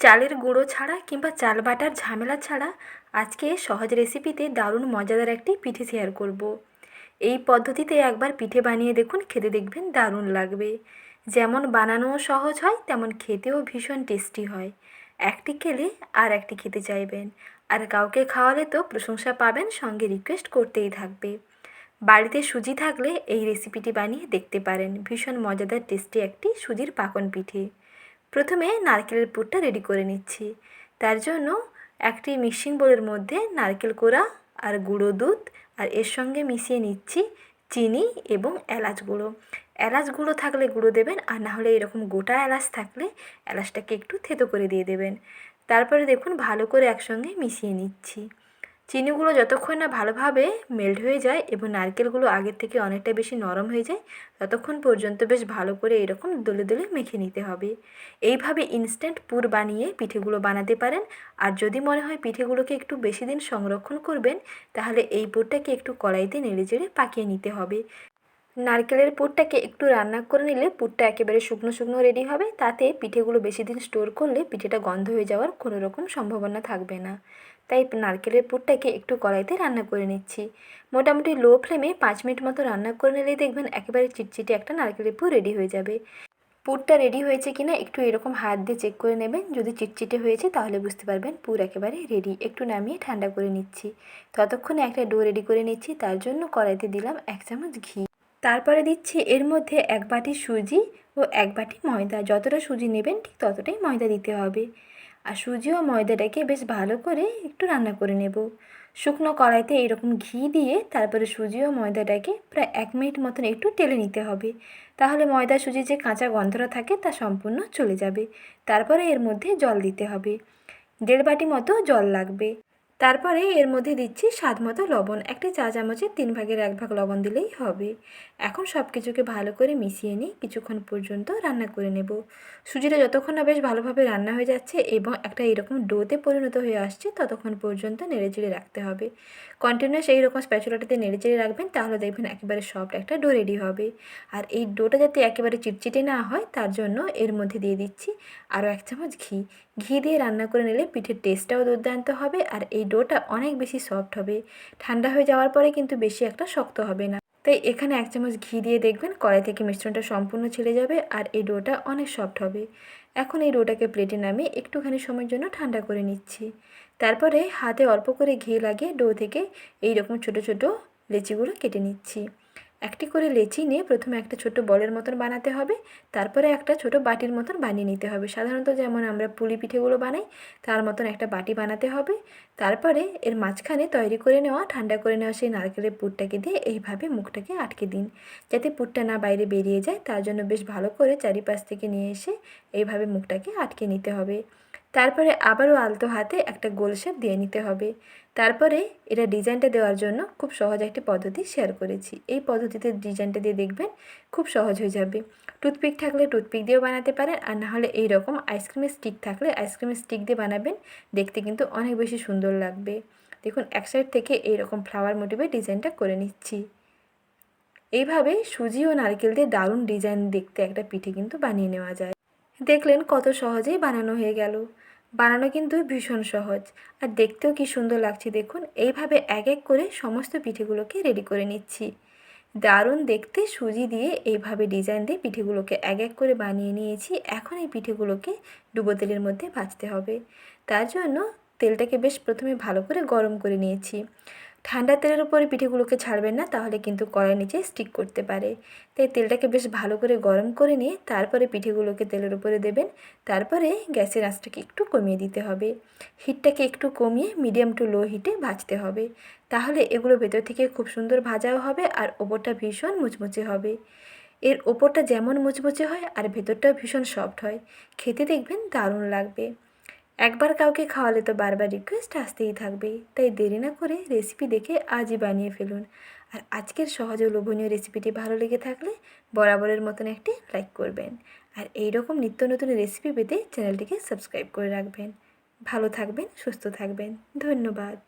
চালের গুঁড়ো ছাড়া কিংবা চাল বাটার ঝামেলা ছাড়া আজকে সহজ রেসিপিতে দারুণ মজাদার একটি পিঠে শেয়ার করব। এই পদ্ধতিতে একবার পিঠে বানিয়ে দেখুন, খেতে দেখবেন দারুণ লাগবে। যেমন বানানোও সহজ হয়, তেমন খেতেও ভীষণ টেস্টি হয়। একটি খেলে আর একটি খেতে চাইবেন। আর কাউকে খাওয়ালে তো প্রশংসা পাবেন, সঙ্গে রিকোয়েস্ট করতেই থাকবে। বাড়িতে সুজি থাকলে এই রেসিপিটি বানিয়ে দেখতে পারেন। ভীষণ মজাদার, টেস্টি একটি সুজির পাকন পিঠে। প্রথমে নারকেলের পুরটা রেডি করে নিচ্ছি। তার জন্য একটি মিক্সিং বোলের মধ্যে নারকেল কোড়া আর গুঁড়ো দুধ আর এর সঙ্গে মিশিয়ে নিচ্ছি চিনি এবং এলাচ গুঁড়ো। এলাচ গুঁড়ো থাকলে গুঁড়ো দেবেন আর না হলে এরকম গোটা এলাচ থাকলে এলাচটাকে একটু থেতো করে দিয়ে দেবেন। তারপরে দেখুন ভালো করে একসঙ্গে মিশিয়ে নিচ্ছি। চিনিগুলো যতক্ষণ না ভালোভাবে মেল্ট হয়ে যায় এবং নারকেলগুলো আগের থেকে অনেকটা বেশি নরম হয়ে যায়, ততক্ষণ পর্যন্ত বেশ ভালো করে এরকম দলে দলে মেখে নিতে হবে। এইভাবে ইনস্ট্যান্ট পুর বানিয়ে পিঠেগুলো বানাতে পারেন। আর যদি মনে হয় পিঠেগুলোকে একটু বেশি দিন সংরক্ষণ করবেন, তাহলে এই পুরটাকে একটু কড়াইতে নেড়ে চেড়ে পাকিয়ে নিতে হবে। নারকেলের পুরটাকে একটু রান্না করে নিলে পুরটা একেবারে শুকনো শুকনো রেডি হবে। তাতে পিঠেগুলো বেশি দিন স্টোর করলে পিঠেটা গন্ধ হয়ে যাওয়ার কোনো রকম সম্ভাবনা থাকবে না। তাই নারকেলের পুরটাকে একটু কড়াইতে রান্না করে নিচ্ছি। মোটামুটি লো ফ্লেমে পাঁচ মিনিট মতো রান্না করে নিলেই দেখবেন একেবারে চিটচিটে একটা নারকেলের পুর রেডি হয়ে যাবে। পুরটা রেডি হয়েছে কিনা একটু এরকম হাত দিয়ে চেক করে নেবেন। যদি চিটচিটে হয়েছে তাহলে বুঝতে পারবেন পুর একেবারে রেডি একটু নামিয়ে ঠান্ডা করে নিচ্ছি। ততক্ষণে একটা ডো রেডি করে নিচ্ছি। তার জন্য কড়াইতে দিলাম এক চামচ ঘি। তারপরে দিচ্ছি এর মধ্যে এক বাটি সুজি ও এক বাটি ময়দা। যতটা সুজি নেবেন ঠিক ততটাই ময়দা দিতে হবে। আর সুজি ও ময়দাটাকে বেশ ভালো করে একটু রান্না করে নেব। শুকনো কড়াইতে এরকম ঘি দিয়ে তারপরে সুজি ও ময়দাটাকে প্রায় এক মিনিট মতন একটু টেলে নিতে হবে। তাহলে ময়দা, সুজি যে কাঁচা গন্ধটা থাকে তা সম্পূর্ণ চলে যাবে। তারপরে এর মধ্যে জল দিতে হবে। দেড় বাটি মতো জল লাগবে। তারপরে এর মধ্যে দিচ্ছি স্বাদ মতো লবণ। একটি চা চামচের তিন ভাগের এক ভাগ লবণ দিলেই হবে। এখন সব কিছুকে ভালো করে মিশিয়ে নিই কিছুক্ষণ পর্যন্ত রান্না করে নেব। সুজিটা যতক্ষণ না বেশ ভালোভাবে রান্না হয়ে যাচ্ছে এবং একটা এরকম ডোতে পরিণত হয়ে আসছে, ততক্ষণ পর্যন্ত নেড়েচেড়ে রাখতে হবে। কন্টিনিউয়াস এইরকম স্প্যাচুলাটাতে নেড়েচেড়ে রাখবেন, তাহলে দেখবেন একেবারে সফট একটা ডো রেডি হবে। আর এই ডোটা যাতে একেবারে চিটচিটে না হয়, তার জন্য এর মধ্যে দিয়ে দিচ্ছি আরও এক চামচ ঘি। ঘি দিয়ে রান্না করে নিলে পিঠের টেস্টটাও দুর্দান্ত হবে, আর এই ডোটা অনেক বেশি সফট হবে। ঠান্ডা হয়ে যাওয়ার পরে কিন্তু বেশি একটা শক্ত হবে না। তাই এখানে এক চামচ ঘি দিয়ে দেখবেন, কড়াই থেকে মিশ্রণটা সম্পূর্ণ ছেড়ে যাবে আর এই ডোটা অনেক সফট হবে। এখন এই ডোটাকে প্লেটে নামিয়ে একটুখানি সময়ের জন্য ঠান্ডা করে নিচ্ছি। তারপরে হাতে অল্প করে ঘি লাগিয়ে ডো থেকে এই রকম ছোটো ছোটো লেচিগুলো কেটে নিচ্ছি। একটি করে লেচি নিয়ে প্রথমে একটা ছোট বলের মতন বানাতে হবে, তারপরে একটা ছোট বাটির মতন বানিয়ে নিতে হবে। সাধারণত যেমন আমরা পুলি পিঠেগুলো বানাই, তার মতন একটা বাটি বানাতে হবে। তারপরে এর মাঝখানে তৈরি করে নেওয়া, ঠান্ডা করে নেওয়া সেই নারকেলের পুরটাকে দিয়ে এইভাবে মুখটাকে আটকে দিন। যাতে পুরটা না বাইরে বেরিয়ে যায়, তার জন্য বেশ ভালো করে চারিপাশ থেকে নিয়ে এসে এইভাবে মুখটাকে আটকে নিতে হবে। তারপরে আবারও আলতো হাতে একটা গোল শেপ দিয়ে নিতে হবে। তারপরে এটা ডিজাইনটা দেওয়ার জন্য খুব সহজ একটি পদ্ধতি শেয়ার করেছি। এই পদ্ধতিতে ডিজাইনটা দিয়ে দেখবেন খুব সহজ হয়ে যাবে। টুথপিক থাকলে টুথপিক দিয়েও বানাতে পারেন, আর না হলে এই রকম আইসক্রিমের স্টিক থাকলে আইসক্রিমের স্টিক দিয়ে বানাবেন। দেখতে কিন্তু অনেক বেশি সুন্দর লাগবে। দেখুন, এক সাইড থেকে এই রকম ফ্লাওয়ার মোটিভে ডিজাইনটা করে নিচ্ছি। এইভাবে সুজি ও নারকেল দিয়ে দারুণ ডিজাইন দেখতে একটা পিঠে কিন্তু বানিয়ে নেওয়া যায়। দেখলেন কত সহজেই বানানো হয়ে গেল। বানানো কিন্তু ভীষণ সহজ। আর দেখতেও কি সুন্দর লাগছে দেখুন, এইভাবে এক এক করে সমস্ত পিঠেগুলোকে রেডি করে নিচ্ছি। দারুণ দেখতে সুজি দিয়ে এইভাবে ডিজাইন দিয়ে পিঠেগুলোকে এক এক করে বানিয়ে নিয়েছি। এখন এই পিঠেগুলোকে ডুবো তেলের মধ্যে ভাজতে হবে। তার জন্য তেলটাকে বেশ প্রথমে ভালো করে গরম করে নিয়েছি। ঠান্ডা তেলের উপরে পিঠেগুলোকে ছাড়বেন না, তাহলে কিন্তু কড়াই নিচে স্টিক করতে পারে। তাই তেলটাকে বেশ ভালো করে গরম করে নিয়ে তারপরে পিঠেগুলোকে তেলের উপরে দেবেন। তারপরে গ্যাসের আঁচটাকে একটু কমিয়ে দিতে হবে। হিটটাকে একটু কমিয়ে মিডিয়াম টু লো হিটে ভাজতে হবে। তাহলে এগুলো ভেতর থেকে খুব সুন্দর ভাজাও হবে আর ওপরটা ভীষণ মুচমুচে হবে। এর ওপরটা যেমন মুচমুচে হয় আর ভেতরটাও ভীষণ সফট হয়। খেতে দেখবেন দারুণ লাগবে। একবার কাউকে খাওয়ালে তো বারবার রিকোয়েস্ট আসতেই থাকবে। তাই দেরি না করে রেসিপি দেখে আজই বানিয়ে ফেলুন। আর আজকের সহজ ও লোভনীয় রেসিপিটি ভালো লেগে থাকলে বরাবরের মতন একটি লাইক করবেন। আর এই রকম নিত্য নতুন রেসিপি পেতে চ্যানেলটিকে সাবস্ক্রাইব করে রাখবেন। ভালো থাকবেন, সুস্থ থাকবেন। ধন্যবাদ।